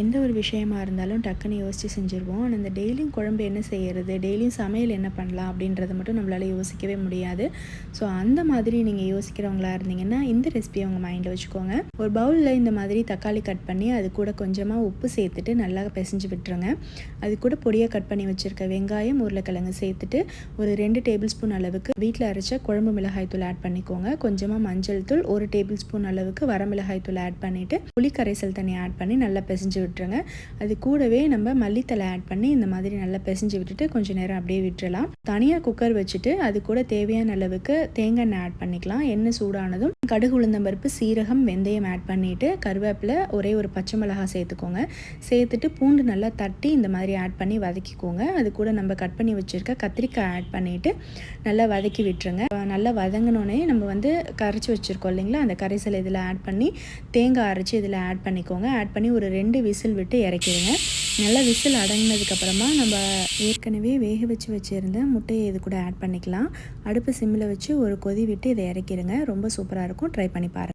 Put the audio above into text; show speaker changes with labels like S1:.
S1: எந்த ஒரு விஷயமா இருந்தாலும் டக்குன்னு யோசித்து செஞ்சுருவோம். ஆனால் இந்த டெய்லியும் குழம்பு என்ன செய்கிறது டெய்லியும் சமையல் என்ன பண்ணலாம் அப்படின்றத மட்டும் நம்மளால் யோசிக்கவே முடியாது. ஸோ அந்த மாதிரி நீங்கள் யோசிக்கிறவங்களா இருந்தீங்கன்னா இந்த ரெசிபியை உங்கள் மைண்டில் வச்சுக்கோங்க. ஒரு பவுலில் இந்த மாதிரி தக்காளி கட் பண்ணி அது கூட கொஞ்சமாக உப்பு சேர்த்துட்டு நல்லா பிசைஞ்சு விட்டுருங்க. அது கூட பொடியாக கட் பண்ணி வச்சுருக்க வெங்காயம் உருளைக்கிழங்கு சேர்த்துட்டு ஒரு ரெண்டு டேபிள் ஸ்பூன் அளவுக்கு வீட்டில் அரைச்ச குழம்பு மிளகாய் தூள் ஆட் பண்ணிக்கோங்க. கொஞ்சமாக மஞ்சள் தூள் ஒரு டேபிள் ஸ்பூன் அளவுக்கு வரமிளகாய் தூள் ஆட் பண்ணிவிட்டு புளி கரைசல் தண்ணி ஆட் பண்ணி நல்லா பிசைஞ்சு விட்டுருங்க அது கூடவே நம்ம மல்லித்தலை ஆட் பண்ணி இந்த மாதிரி நல்லா பிசைஞ்சு விட்டுட்டு கொஞ்சம் நேரம் அப்படியே விட்டுறலாம். தனியாக குக்கர் வச்சுட்டு அது கூட தேவையான அளவுக்கு தேங்காய் எண்ணெய் ஆட் பண்ணிக்கலாம். எண்ணெய் சூடானதும் கடுகு உளுந்தம்பருப்பு சீரகம் வெந்தயம் ஆட் பண்ணிவிட்டு கருவேப்பிலை ஒரே ஒரு பச்சை மிளகா சேர்த்துக்கோங்க. சேர்த்துட்டு பூண்டு நல்லா தட்டி இந்த மாதிரி ஆட் பண்ணி வதக்கிக்கோங்க. அது கூட நம்ம கட் பண்ணி வச்சுருக்க கத்திரிக்காய் ஆட் பண்ணிவிட்டு நல்லா வதக்கி விட்டுருங்க. நல்லா வதங்கினோடனே நம்ம வந்து கரைச்சி வச்சுருக்கோம் இல்லைங்களா? அந்த கரைசல் இதில் ஆட் பண்ணி தேங்காய் அரைச்சி இதில் ஆட் பண்ணிக்கோங்க. ஆட் பண்ணி ஒரு ரெண்டு விசில் விட்டு இறக்கிடுங்க. நல்லா விசில் அடங்கினதுக்கப்புறமா நம்ம ஏற்கனவே வேக வச்சு வச்சுருந்த முட்டையை இது கூட ஆட் பண்ணிக்கலாம். அடுப்பு சிம்மில் வச்சு ஒரு கொதி விட்டு இதை இறக்கிடுங்க. ரொம்ப சூப்பராக இருக்கும். ட்ரை பண்ணி பாருங்கள்